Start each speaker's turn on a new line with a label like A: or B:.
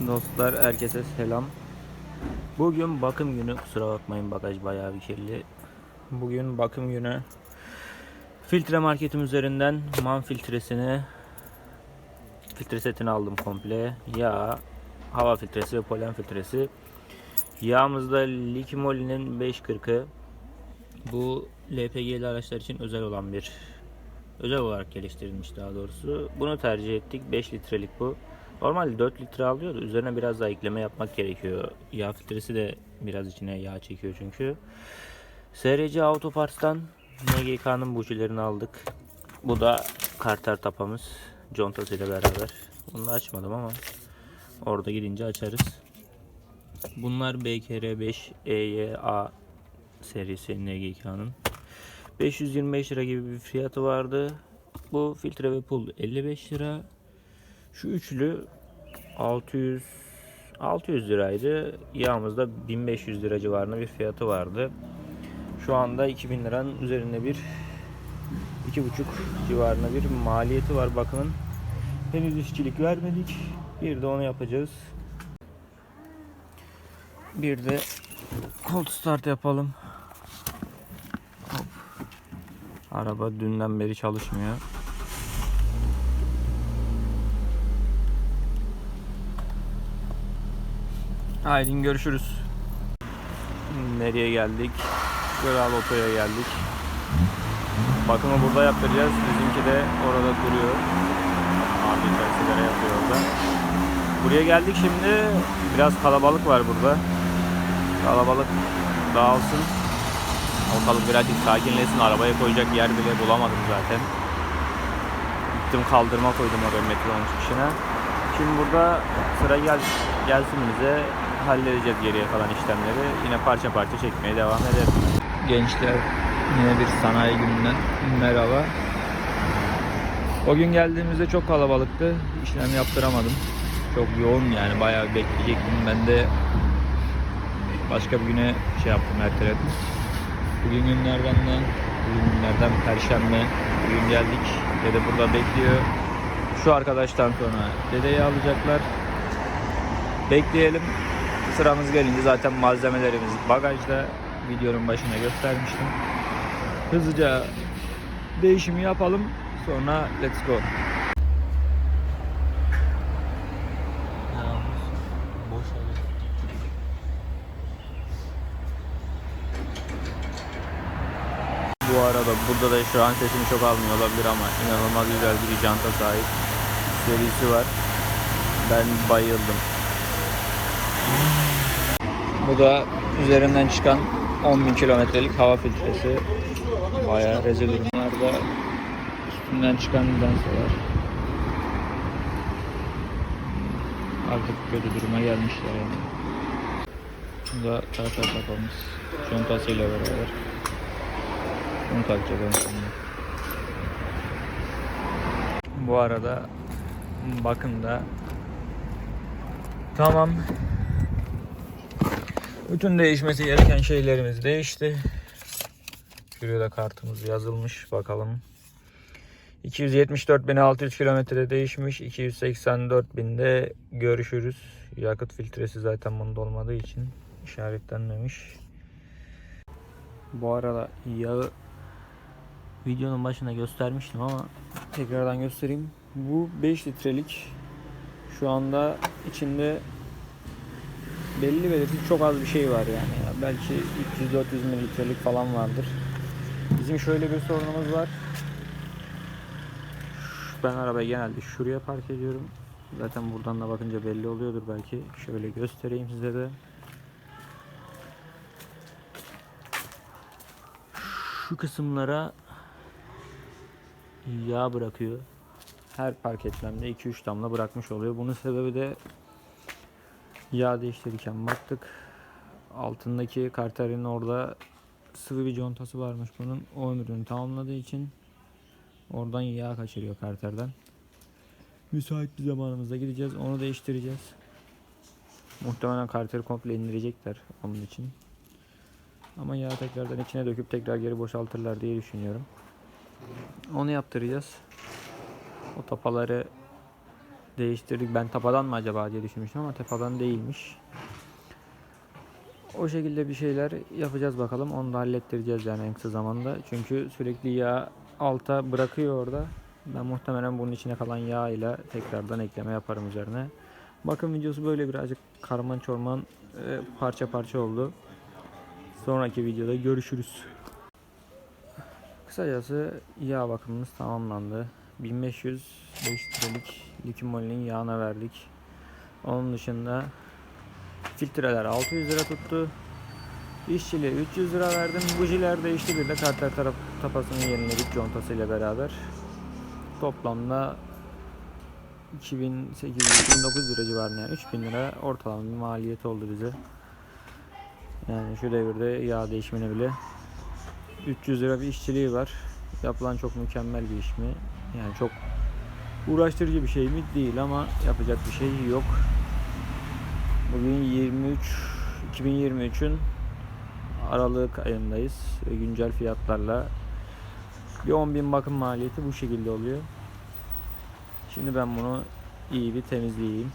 A: Dostlar herkese selam. Bugün bakım günü. Kusura bakmayın bagaj bayağı bir kirli. Bugün bakım günü. Filtre marketim üzerinden man filtresini filtre setini aldım komple. Yağ, hava filtresi ve polen filtresi. Yağımızda Likimoli'nin 540'ı. Bu LPG'li araçlar için özel olan bir özel olarak geliştirilmiş daha doğrusu. Bunu tercih ettik. 5 litrelik bu. Normalde 4 litre alıyor da üzerine biraz daha ekleme yapmak gerekiyor. Yağ filtresi de biraz içine yağ çekiyor çünkü. SRC Autoparts'tan MGK'nın bujilerini aldık. Bu da karter tapamız. Contasıyla beraber. Bunu açmadım ama orada gidince açarız. Bunlar BKR5 EYA serisi NGK'nın. 525 lira gibi bir fiyatı vardı. Bu filtre ve pul 55 lira. Şu üçlü 600 600 liraydı. Yağımızda 1500 lira civarında bir fiyatı vardı. Şu anda 2000 liranın üzerinde bir 2,5 civarında bir maliyeti var bakımın. Henüz işçilik vermedik. Bir de onu yapacağız. Bir de cold start yapalım. Hop. Araba dünden beri çalışmıyor. Haydi görüşürüz. Nereye geldik? Kral Oto'ya geldik. Bakımı burada yaptıracağız. Bizimki de orada duruyor. Abi sigara yapıyor orada. Buraya geldik şimdi. Biraz kalabalık var burada. Kalabalık dağılsın. Ortalık birazcık sakinleşsin. Arabaya koyacak yer bile bulamadım zaten. Gittim kaldırma koydum oraya metronun çıkışına. Şimdi burada sıra gel gelsin bize halledeceğiz geriye kalan işlemleri. Yine parça parça çekmeye devam ederiz. Gençler yine bir sanayi gününden merhaba. O gün geldiğimizde çok kalabalıktı. İşlem yaptıramadım. Çok yoğun yani bayağı bekleyecektim. Ben de başka bir güne şey yaptım erteledim. Bugün günlerden ne? Bugün günlerden perşembe. Bugün geldik. Dede burada bekliyor. Şu arkadaştan sonra dedeyi alacaklar. Bekleyelim. Sıramız gelince zaten malzemelerimiz bagajda. Videonun başına göstermiştim. Hızlıca değişimi yapalım. Sonra let's go. Bu arada burada da şu an sesini çok almıyor olabilir ama inanılmaz güzel bir janta sahip serisi var. Ben bayıldım. Bu da üzerinden çıkan 10.000 kilometrelik hava filtresi. Bayağı rezil durumlarda üstünden çıkan lensalar. Artık kötü duruma gelmişler yani. Bu da kartal kafamız. Contasıyla beraber. Bunu takacak en sonunda. Bu arada bakın da tamam. Bütün değişmesi gereken şeylerimiz değişti. Şuraya kartımız yazılmış. Bakalım. 274.600 kilometrede değişmiş. 284.000'de görüşürüz. Yakıt filtresi zaten bunda olmadığı için işaretlenmemiş. Bu arada yağı videonun başında göstermiştim ama tekrardan göstereyim. Bu 5 litrelik şu anda içinde belli belirsiz çok az bir şey var yani. Ya. Belki 300-400 mililitrelik falan vardır. Bizim şöyle bir sorunumuz var. Ben arabayı genelde şuraya park ediyorum. Zaten buradan da bakınca belli oluyordur belki. Şöyle göstereyim size de. Şu kısımlara yağ bırakıyor. Her park etmemde 2-3 damla bırakmış oluyor. Bunun sebebi de yağ değiştirirken baktık. Altındaki karterin orada sıvı bir contası varmış bunun. O ömrünü tamamladığı için oradan yağ kaçırıyor karterden. Müsait bir zamanımızda gideceğiz. Onu değiştireceğiz. Muhtemelen karteri komple indirecekler onun için. Ama yağı tekrardan içine döküp tekrar geri boşaltırlar diye düşünüyorum. Onu yaptıracağız. O tapaları değiştirdik. Ben tapadan mı acaba diye düşünmüştüm ama tapadan değilmiş. O şekilde bir şeyler yapacağız bakalım. Onu da hallettireceğiz yani en kısa zamanda. Çünkü sürekli yağ alta bırakıyor orada. Ben muhtemelen bunun içine kalan yağ ile tekrardan ekleme yaparım üzerine. Bakın videosu böyle birazcık karman çorman e, parça parça oldu. Sonraki videoda görüşürüz. Kısacası yağ bakımımız tamamlandı. 1500 litrelik Likimoli'nin yağına verdik. Onun dışında filtreler 600 lira tuttu. İşçiliğe 300 lira verdim. Bujiler değişti bir de karter taraf tapasını yeniledik contasıyla beraber. Toplamda 2800-2900 lira civarında yani 3000 lira ortalama bir maliyet oldu bize. Yani şu devirde yağ değişimine bile 300 lira bir işçiliği var. Yapılan çok mükemmel bir iş mi? Yani çok uğraştırıcı bir şey mi? Değil ama yapacak bir şey yok. Bugün 23 2023'ün Aralık ayındayız güncel fiyatlarla bir 10.000 bakım maliyeti bu şekilde oluyor. Şimdi ben bunu iyi bir temizleyeyim.